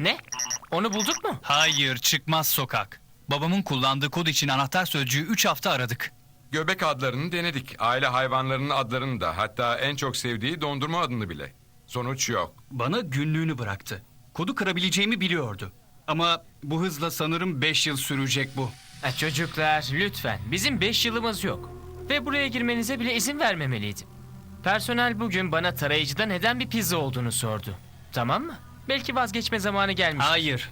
Ne? Onu bulduk mu? Hayır, çıkmaz sokak. Babamın kullandığı kod için anahtar sözcüğü 3 hafta aradık. Göbek adlarını denedik. Aile hayvanlarının adlarını da. Hatta en çok sevdiği dondurma adını bile. Sonuç yok. Bana günlüğünü bıraktı. Kodu kırabileceğimi biliyordu. Ama bu hızla sanırım 5 yıl sürecek bu. Ha, çocuklar lütfen. Bizim 5 yılımız yok. Ve buraya girmenize bile izin vermemeliydim. Personel bugün bana tarayıcıda neden bir pizza olduğunu sordu. Tamam mı? Belki vazgeçme zamanı gelmiş. Hayır.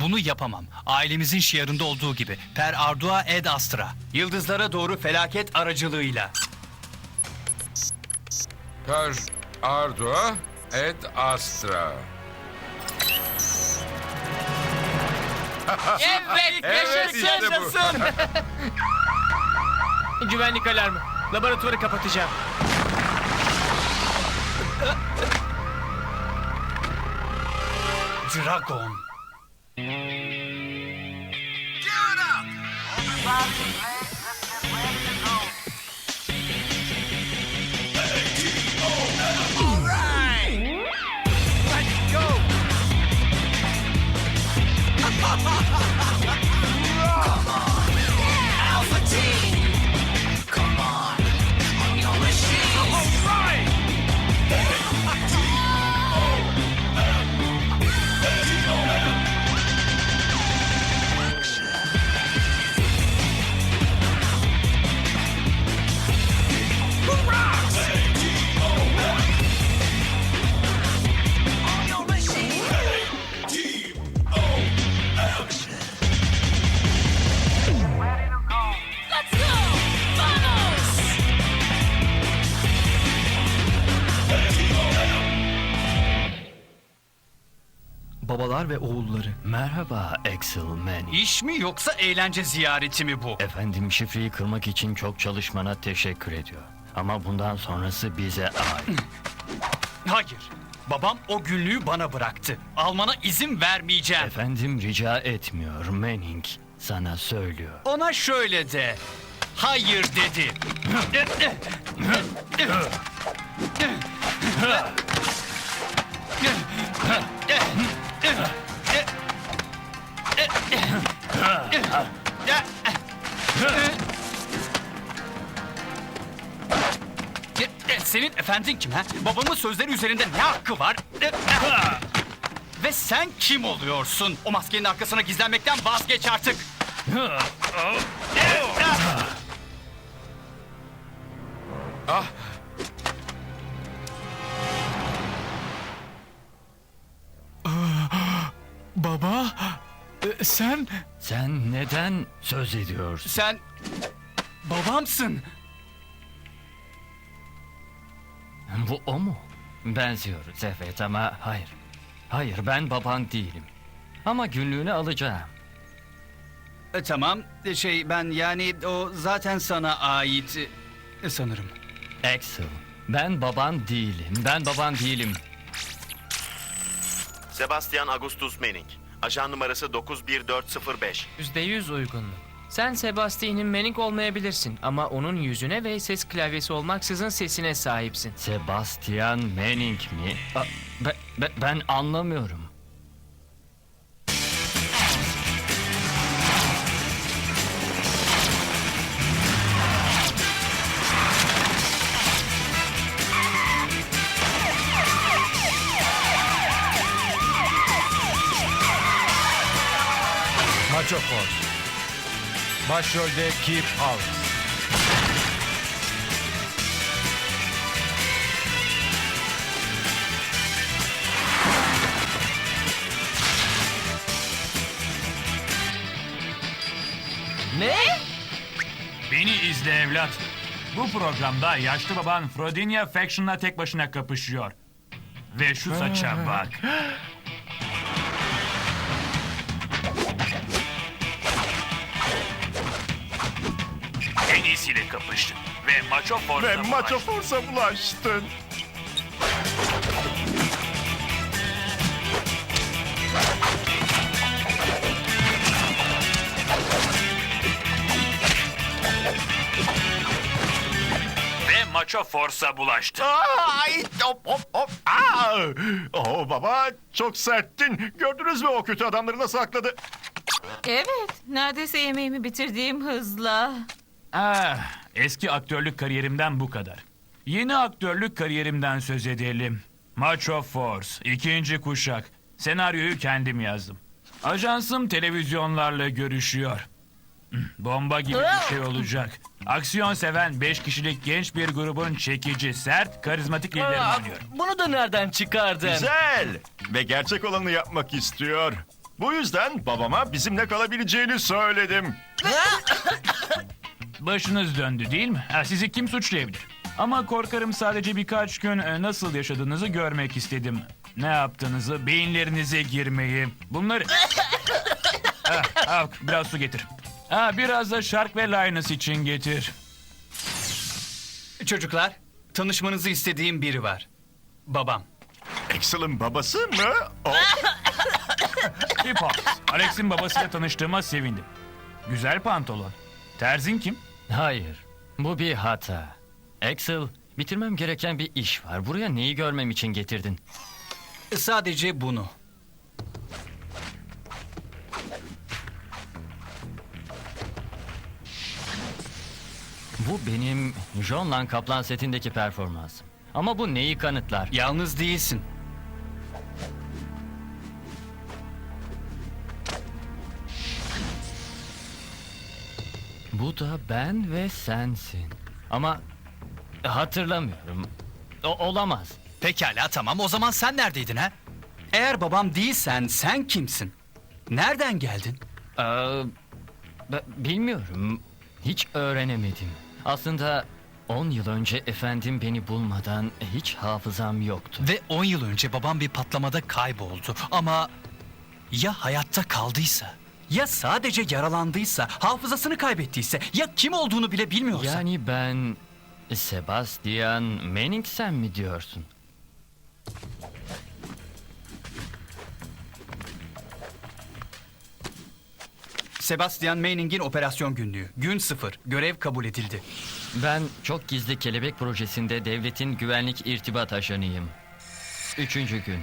Bunu yapamam. Ailemizin şiarında olduğu gibi. Per ardua ed astra. Yıldızlara doğru felaket aracılığıyla. Per ardua et astra. Evet, Evet, işte bu. Güvenlik alarmı. Laboratuvarı kapatacağım. Dragon. Get up! Ve oğulları. Merhaba Axel Manning. İş mi yoksa eğlence ziyareti mi bu? Efendim şifreyi kırmak için çok çalışmana teşekkür ediyor. Ama bundan sonrası bize ait. Hayır. Babam o günlüğü bana bıraktı. Almana izin vermeyeceğim. Efendim rica etmiyor Manning. Sana söylüyor. Ona şöyle de. Hayır dedi. Senin efendin kim ha? Babamın sözleri üzerinde ne hakkı var? Ve sen kim oluyorsun? O maskenin arkasına gizlenmekten vazgeç artık. Baba, sen Sen neden söz ediyorsun? Sen babamsın. Bu o mu? Benziyoruz evet ama hayır. Hayır ben baban değilim. Ama günlüğünü alacağım. E, tamam. E, Şey ben yani o zaten sana ait e, sanırım. Axel ben baban değilim. Ben baban değilim. Sebastian Augustus Manning. Ajan numarası 91405. %100 uygunluk. Sen Sebastian'in Manning olmayabilirsin ama onun yüzüne ve ses klavyesi olmaksızın sesine sahipsin. Sebastian Manning mi? Aa, be- be- ben anlamıyorum. Macho Force. Başrolde Keith Howes. Ne? Beni izle evlat. Bu programda yaşlı baban Frodinia Faction'la tek başına kapışıyor. Ve şu saça bak. En iyisiyle kapıştın. Ve Macho Force'la Ve Macho Force'a bulaştın. Ve Macho Force'a bulaştı. Ay, hop hop hop. Aa! Oh baba çok serttin. Gördünüz mü o kötü adamları nasıl akladı? Evet, neredeyse yemeğimi bitirdiğim hızla. Ah, eski aktörlük kariyerimden bu kadar. Yeni aktörlük kariyerimden söz edelim. Macho Force, ikinci kuşak. Senaryoyu kendim yazdım. Ajansım televizyonlarla görüşüyor. Hmm, Bomba gibi bir şey olacak. Aksiyon seven 5 kişilik genç bir grubun çekici, sert, karizmatik liderini oynuyor. Bunu da nereden çıkardın? Güzel. Ve gerçek olanı yapmak istiyor. Bu yüzden babama bizimle kalabileceğini söyledim. Başınız döndü değil mi? Ha, sizi kim suçlayabilir? Ama korkarım sadece birkaç gün e, nasıl yaşadığınızı görmek istedim. Ne yaptığınızı, beyinlerinize girmeyi, bunları... ha, al, biraz su getir. Ha, biraz da Shark ve Linus için getir. Çocuklar, tanışmanızı istediğim biri var. Babam. Axel'ın babası mı? Oh, Hip. Alex'in babasıyla tanıştığıma sevindim. Güzel pantolon. Terzin kim? Hayır, bu bir hata. Axel, bitirmem gereken bir iş var. Buraya neyi görmem için getirdin? Sadece bunu. Bu benim John Lan Kaplan setindeki performansım. Ama bu neyi kanıtlar? Yalnız değilsin. Bu da ben ve sensin. Ama hatırlamıyorum. O, olamaz. Pekala tamam o zaman sen neredeydin ha? Eğer babam değilsen sen kimsin? Nereden geldin? Ee, b- bilmiyorum. Hiç öğrenemedim. Aslında 10 yıl önce efendim beni bulmadan hiç hafızam yoktu. Ve 10 yıl önce babam bir patlamada kayboldu. Ama ya hayatta kaldıysa? Ya sadece yaralandıysa, hafızasını kaybettiyse, ya kim olduğunu bile bilmiyorsa? Yani ben Sebastian Manning sen mi diyorsun? Sebastian Manning'in operasyon günlüğü. Gün sıfır. Görev kabul edildi. Ben çok gizli kelebek projesinde devletin güvenlik irtibat ajanıyım. Üçüncü gün.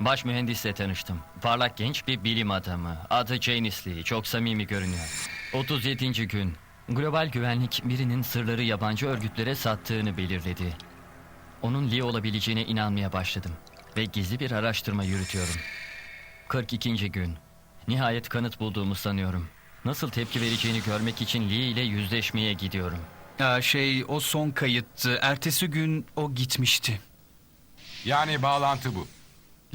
Baş mühendisle tanıştım. Parlak genç bir bilim adamı. Adı Janis Lee. Çok samimi görünüyor. 37. gün. Global güvenlik birinin sırları yabancı örgütlere sattığını belirledi. Onun Lee olabileceğine inanmaya başladım. Ve gizli bir araştırma yürütüyorum. 42. gün. Nihayet kanıt bulduğumu sanıyorum. Nasıl tepki vereceğini görmek için Lee ile yüzleşmeye gidiyorum. Aa, şey o son kayıttı. Ertesi gün o gitmişti. Yani bağlantı bu.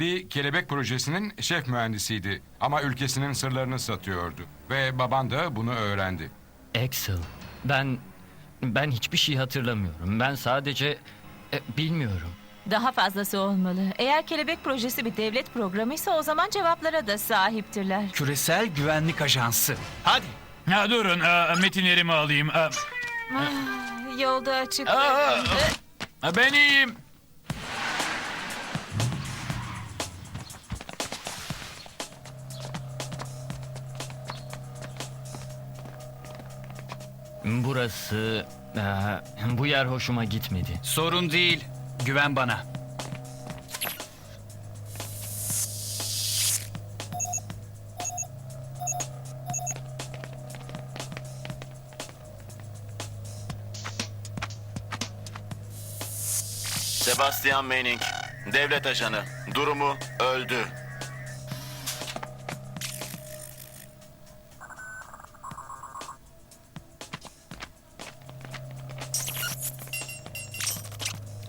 Lee kelebek projesinin şef mühendisiydi ama ülkesinin sırlarını satıyordu. Ve baban da bunu öğrendi. Axel, ben ben hiçbir şey hatırlamıyorum. Ben sadece e, bilmiyorum. Daha fazlası olmalı. Eğer kelebek projesi bir devlet programıysa o zaman cevaplara da sahiptirler. Küresel Güvenlik Ajansı. Hadi. Ha, durun, e, metinlerimi alayım. E, Ah, Yolda açık. Aa! e, ben iyiyim. Burası e, bu yer hoşuma gitmedi. Sorun değil. Güven bana. Sebastian Manning, devlet ajanı. Durumu öldü.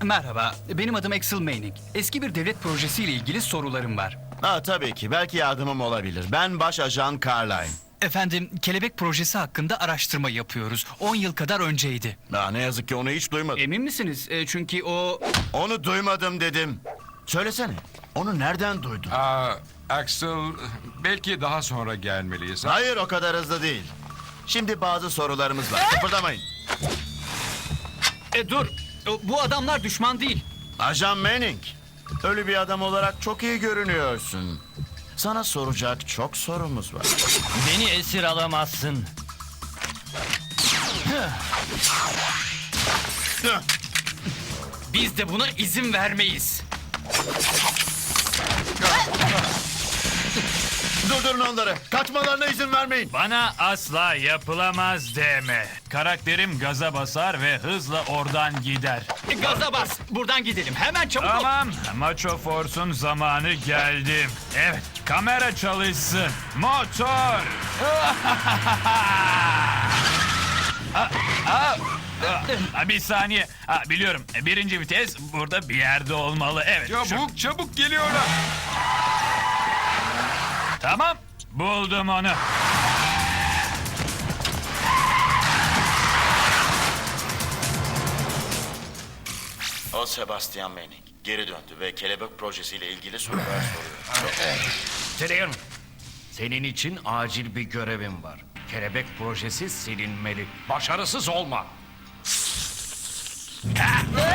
Merhaba. Benim adım Axel Manning. Eski bir devlet projesiyle ilgili sorularım var. Ha tabii ki. Belki yardımım olabilir. Ben baş ajan Carline. Efendim, kelebek projesi hakkında araştırma yapıyoruz. 10 yıl kadar önceydi. Ha, ne yazık ki onu hiç duymadım. Emin misiniz? E, çünkü o... Onu duymadım dedim. Söylesene. Onu nereden duydun? Aa, Axel belki daha sonra gelmeliyiz. ha? Hayır o kadar hızlı değil. Şimdi bazı sorularımız var. Kıpırdamayın. E, dur. O, Bu adamlar düşman değil. Ajan Manning. Ölü bir adam olarak çok iyi görünüyorsun. Sana soracak çok sorumuz var. Beni esir alamazsın. Biz de buna izin vermeyiz. Durdurun onları. Kaçmalarına izin vermeyin. Bana asla yapılamaz deme. Karakterim gaza basar ve hızla oradan gider. E, Gaza bas. Buradan gidelim. Hemen çabuk ol. Tamam, Macho Force'un zamanı geldi. Evet, kamera çalışsın. Motor! Aa, aa, aa, bir saniye. Aa, biliyorum, birinci vites burada bir yerde olmalı. Evet, şu- Çabuk çabuk geliyorlar. Tamam, buldum onu. O Sebastian Manning geri döndü ve kelebek projesiyle ilgili sorular soruyor. Tyrion, senin için acil bir görevim var. Kelebek projesi silinmeli. Başarısız olma. Hey,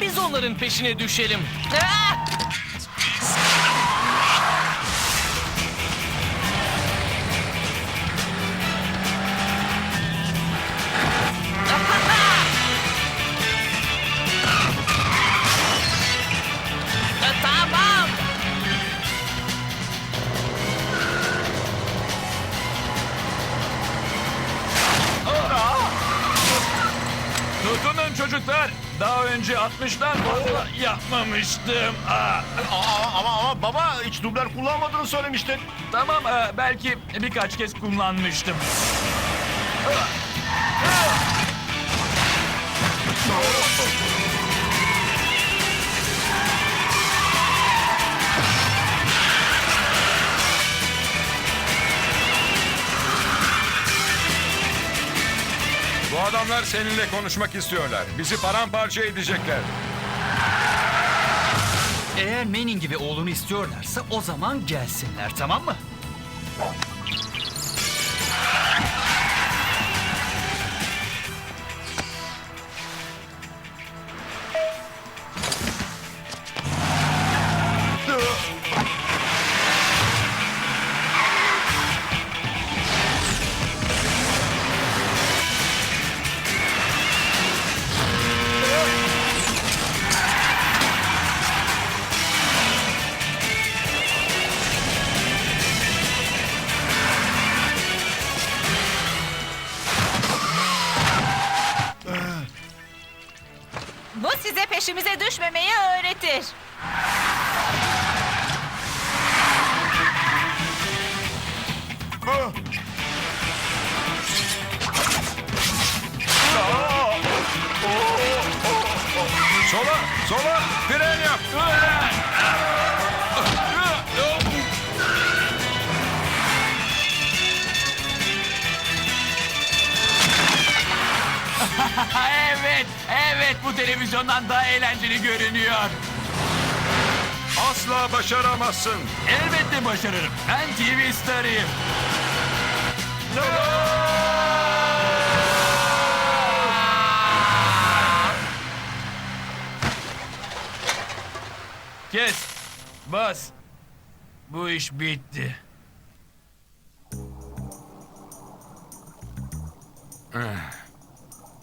Biz onların peşine düşelim. Ah! 60'dan fazla yapmamıştım. Aa, Aa, ama ama baba hiç dublör kullanmadığını söylemiştin. tamam, e, belki birkaç kez kullanmıştım. Bu adamlar seninle konuşmak istiyorlar. Bizi paramparça edecekler. Eğer Manning gibi oğlunu istiyorlarsa o zaman gelsinler tamam mı? Peşimize düşmemeyi öğretir. Sola, sola, fren yap. evet, evet bu televizyondan daha eğlenceli görünüyor. Asla başaramazsın. Elbette başarırım. Ben TV starıyım. Kes. Bas. Bu iş bitti.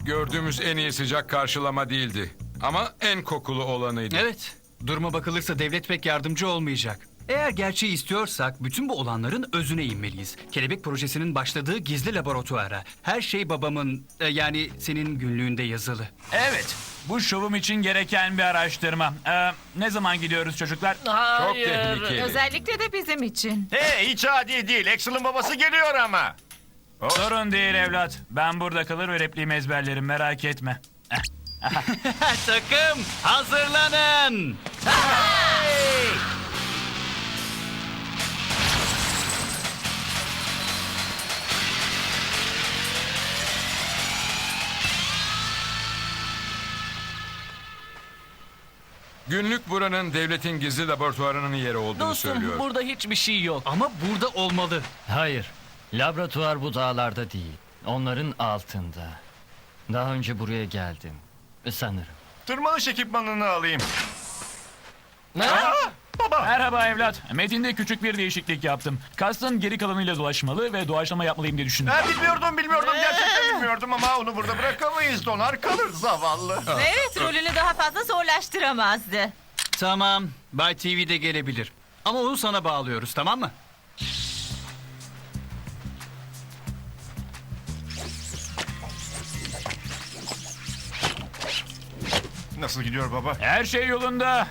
Gördüğümüz en iyi sıcak karşılama değildi. Ama en kokulu olanıydı. Evet. Duruma bakılırsa devlet pek yardımcı olmayacak. Eğer gerçeği istiyorsak bütün bu olanların özüne inmeliyiz. Kelebek projesinin başladığı gizli laboratuvara. Her şey babamın e, yani senin günlüğünde yazılı. Evet. Bu şovum için gereken bir araştırma. Ee, ne zaman gidiyoruz çocuklar? Hayır. tehlikeli. Özellikle de bizim için. Hey hiç adi değil. Axel'ın babası geliyor ama. Sorun değil evlat. Ben burada kalır ve repliğimi ezberlerim merak etme. Takım hazırlanın. Günlük buranın devletin gizli laboratuvarının yeri olduğunu Dostum söylüyor. burada hiçbir şey yok. Ama burada olmalı. Hayır. Laboratuvar bu dağlarda değil. Onların altında. Daha önce buraya geldim. Sanırım. Tırmanış ekipmanını alayım. Ha? Merhaba evlat. Metinde küçük bir değişiklik yaptım. Kastın geri kalanıyla dolaşmalı ve doğaçlama yapmalıyım diye düşündüm. Ha, bilmiyordum bilmiyordum gerçekten bilmiyordum ama onu burada bırakamayız donar kalır zavallı. Evet rolünü daha fazla zorlaştıramazdı. Tamam. Bay TV'de gelebilir. Ama onu sana bağlıyoruz tamam mı? Nasıl gidiyor baba? Her şey yolunda.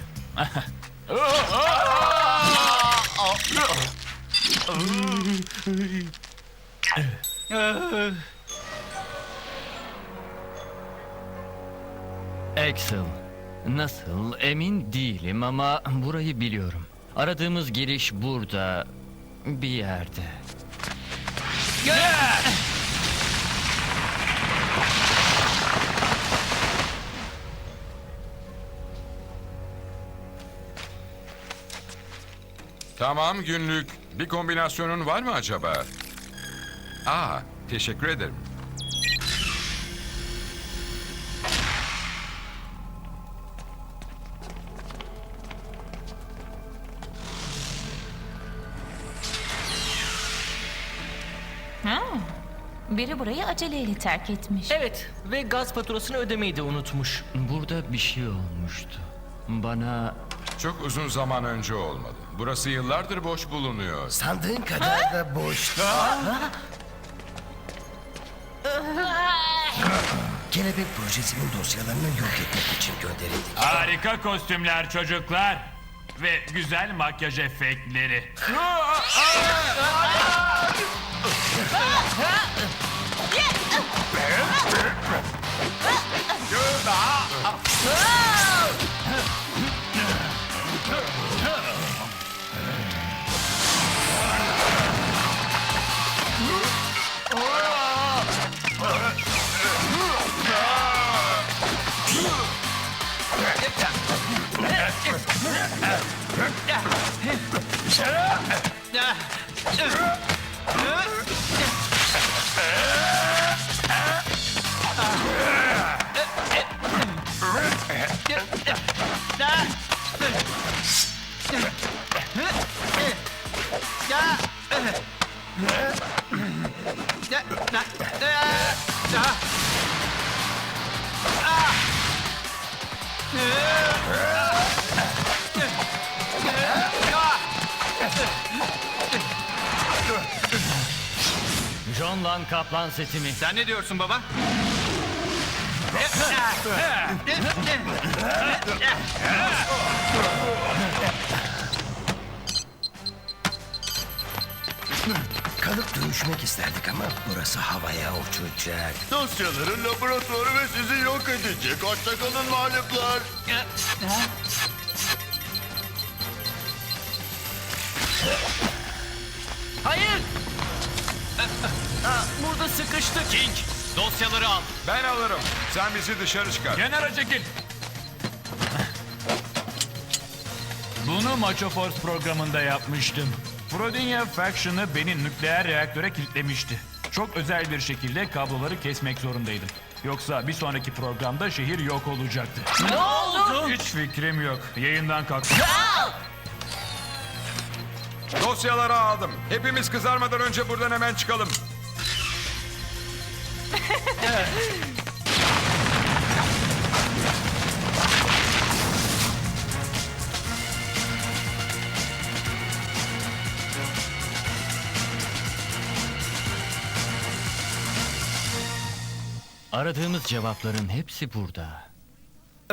Axel. Nasıl emin değilim ama burayı biliyorum. Aradığımız giriş burada bir yerde. Tamam günlük. Bir kombinasyonun var mı acaba? Aa, teşekkür ederim. Ha. Biri burayı aceleyle terk etmiş. Evet ve gaz faturasını ödemeyi de unutmuş. Burada bir şey olmuştu. Bana Çok uzun zaman önce olmadı. Burası yıllardır boş bulunuyor. Sandığın kadar da boş. Kelebek projesinin dosyalarını yok etmek için gönderildik. Harika kostümler çocuklar. Ve güzel makyaj efektleri. John Lan Kaplan setimi. Sen ne diyorsun baba? Kalıp dönüşmek isterdik ama burası havaya uçacak. Dosyaların laboratuvarı ve sizi yok edecek. Hoşçakalın mağluplar. Hayır! Burada sıkıştık. King, dosyaları al. Ben alırım. Sen bizi dışarı çıkar. Kenara çekil. Bunu Macho Force programında yapmıştım. Frodinia Faction'ı beni nükleer reaktöre kilitlemişti. Çok özel bir şekilde kabloları kesmek zorundaydım. Yoksa bir sonraki programda şehir yok olacaktı. Ne oldu? Hiç fikrim yok. Yayından kalktım. Dosyaları aldım. Hepimiz kızarmadan önce buradan hemen çıkalım. Aradığımız cevapların hepsi burada.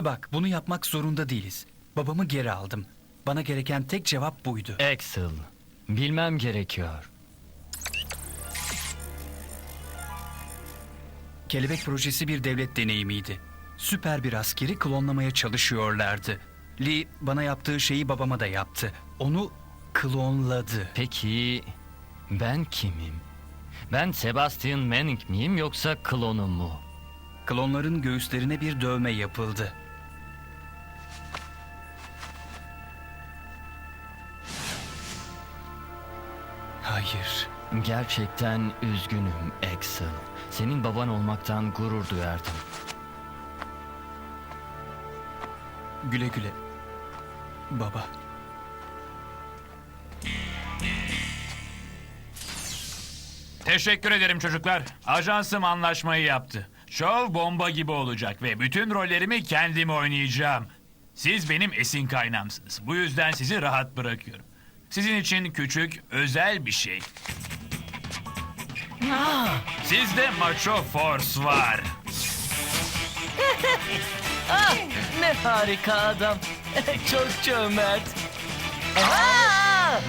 Bak bunu yapmak zorunda değiliz. Babamı geri aldım. Bana gereken tek cevap buydu. Axel. Bilmem gerekiyor. Kelebek projesi bir devlet deneyimiydi. Süper bir askeri klonlamaya çalışıyorlardı. Lee bana yaptığı şeyi babama da yaptı. Onu klonladı. Peki ben kimim? Ben Sebastian Manning miyim yoksa klonum mu? Klonların göğüslerine bir dövme yapıldı. Hayır. Gerçekten üzgünüm Axel. Senin baban olmaktan gurur duyardım. Güle güle. Baba. Teşekkür ederim çocuklar. Ajansım anlaşmayı yaptı. Şov bomba gibi olacak ve bütün rollerimi kendim oynayacağım. Siz benim esin kaynağımsınız. Bu yüzden sizi rahat bırakıyorum. Sizin için küçük, özel bir şey. Sizde Macho Force var. Ne harika adam. Çok cömert. Aa!